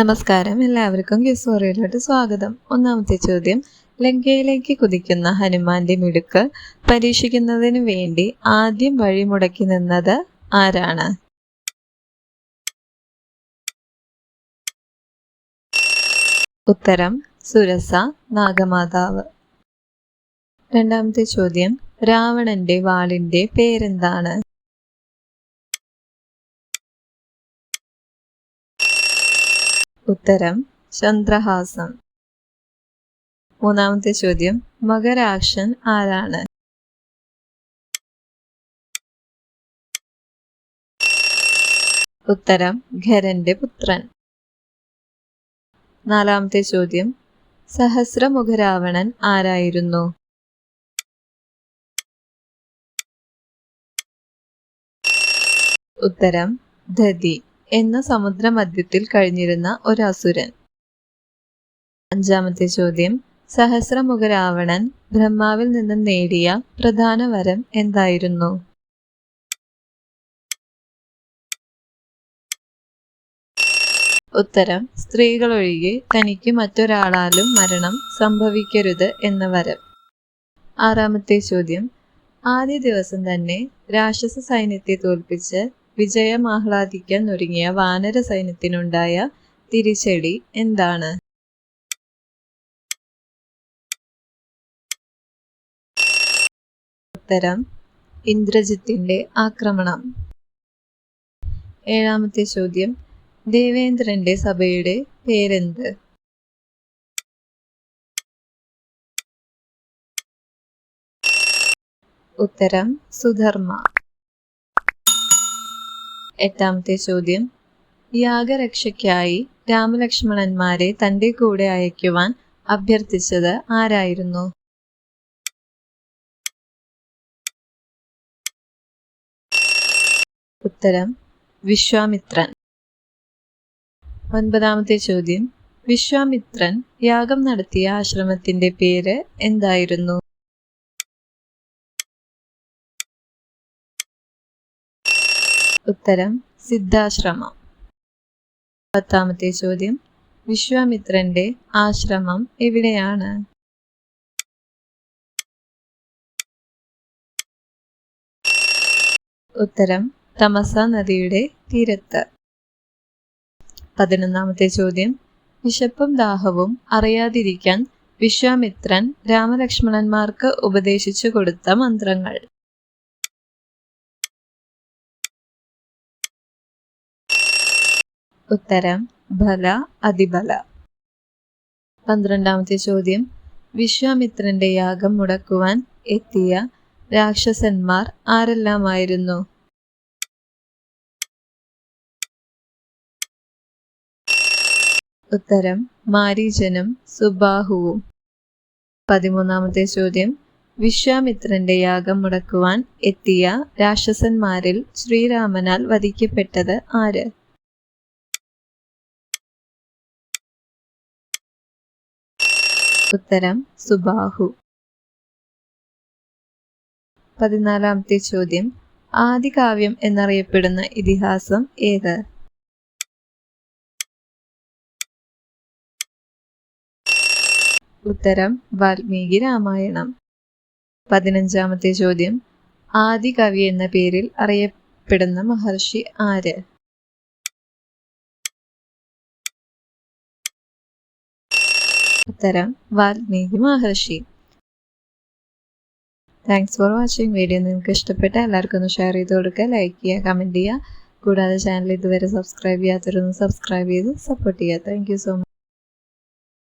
നമസ്കാരം. എല്ലാവർക്കും കിസോറിയിലോട്ട് സ്വാഗതം. ഒന്നാമത്തെ ചോദ്യം. ലങ്കയിലേക്ക് കുതിക്കുന്ന ഹനുമാന്റെ മിടുക്ക് പരീക്ഷിക്കുന്നതിന് വേണ്ടി ആദ്യം വഴിമുടക്കി നിന്നത് ആരാണ്? ഉത്തരം. സുരസ നാഗമാതാവ്. രണ്ടാമത്തെ ചോദ്യം. രാവണന്റെ വാളിന്റെ പേരെന്താണ്? ഉത്തരം ചന്ദ്രഹാസം. മൂന്നാമത്തെ ചോദ്യം മകരാക്ഷൻ ആരാണ്? ഉത്തരം ഖരന്റെ പുത്രൻ. നാലാമത്തെ ചോദ്യം സഹസ്രമുഖരാവണൻ ആരായിരുന്നു? ഉത്തരം ദതി എന്ന സമുദ്രമധ്യത്തിൽ കഴിഞ്ഞിരുന്ന ഒരു അസുരൻ അഞ്ചാമത്തെ ചോദ്യം. സഹസ്രമുഖ രാവണൻ ബ്രഹ്മാവിൽ നിന്നും നേടിയ പ്രധാന വരം എന്തായിരുന്നു? ഉത്തരം. സ്ത്രീകളൊഴികെ തനിക്ക് മറ്റൊരാളാലും മരണം സംഭവിക്കരുത് എന്ന വരം. ആറാമത്തെ ചോദ്യം. ആദ്യ ദിവസം തന്നെ രാക്ഷസ സൈന്യത്തെ തോൽപ്പിച്ച് വിജയം ആഹ്ലാദിക്കാൻ ഒരുങ്ങിയ വാനര സൈന്യത്തിനുണ്ടായ തിരിച്ചടി എന്താണ്? ഉത്തരം ഇന്ദ്രജിത്തിന്റെ ആക്രമണം. ഏഴാമത്തെ ചോദ്യം ദേവേന്ദ്രന്റെ സഭയുടെ പേരെന്ത്? ഉത്തരം സുധർമ്മ. എട്ടാമത്തെ ചോദ്യം. യാഗരക്ഷയ്ക്കായി രാമലക്ഷ്മണന്മാരെ തന്റെ കൂടെ അയക്കുവാൻ അഭ്യർത്ഥിച്ചത് ആരായിരുന്നു? ഉത്തരം വിശ്വാമിത്രൻ. ഒൻപതാമത്തെ ചോദ്യം. വിശ്വാമിത്രൻ യാഗം നടത്തിയ ആശ്രമത്തിന്റെ പേര് എന്തായിരുന്നു? ഉത്തരം സിദ്ധാശ്രമം. പത്താമത്തെ ചോദ്യം. വിശ്വാമിത്രന്റെ ആശ്രമം എവിടെയാണ്? ഉത്തരം തമസ നദിയുടെ തീരത്ത്. പതിനൊന്നാമത്തെ ചോദ്യം. വിശപ്പും ദാഹവും അറിയാതിരിക്കാൻ വിശ്വാമിത്രൻ രാമലക്ഷ്മണന്മാർക്ക് ഉപദേശിച്ചു കൊടുത്ത മന്ത്രങ്ങൾ. ഉത്തരം ബല അതിബല. പന്ത്രണ്ടാമത്തെ ചോദ്യം. വിശ്വാമിത്രന്റെ യാഗം മുടക്കുവാൻ എത്തിയ രാക്ഷസന്മാർ ആരെല്ലാമായിരുന്നു? ഉത്തരം മാരീചനും സുബാഹുവും. പതിമൂന്നാമത്തെ ചോദ്യം. വിശ്വാമിത്രന്റെ യാഗം മുടക്കുവാൻ എത്തിയ രാക്ഷസന്മാരിൽ ശ്രീരാമനാൽ വധിക്കപ്പെട്ടത് ആര്? ഉത്തരം സുബാഹു. പതിനാലാമത്തെ ചോദ്യം. ആദികാവ്യം എന്നറിയപ്പെടുന്ന ഇതിഹാസം ഏത്? ഉത്തരം വാൽമീകി രാമായണം. പതിനഞ്ചാമത്തെ ചോദ്യം. ആദികവി എന്ന പേരിൽ അറിയപ്പെടുന്ന മഹർഷി ആര്? ഉത്തരം വാൽമീകി മഹർഷി. താങ്ക്സ് ഫോർ വാച്ചിങ് വീഡിയോ നിങ്ങൾക്ക് ഇഷ്ടപ്പെട്ട എല്ലാവർക്കും ഒന്ന് ഷെയർ ചെയ്ത് കൊടുക്കുക. ലൈക്ക് ചെയ്യുക കമന്റ് ചെയ്യുക. കൂടാതെ ചാനൽ ഇതുവരെ സബ്സ്ക്രൈബ് ചെയ്യാത്തവരൊന്ന് സബ്സ്ക്രൈബ് ചെയ്ത് സപ്പോർട്ട് ചെയ്യുക. Thank so much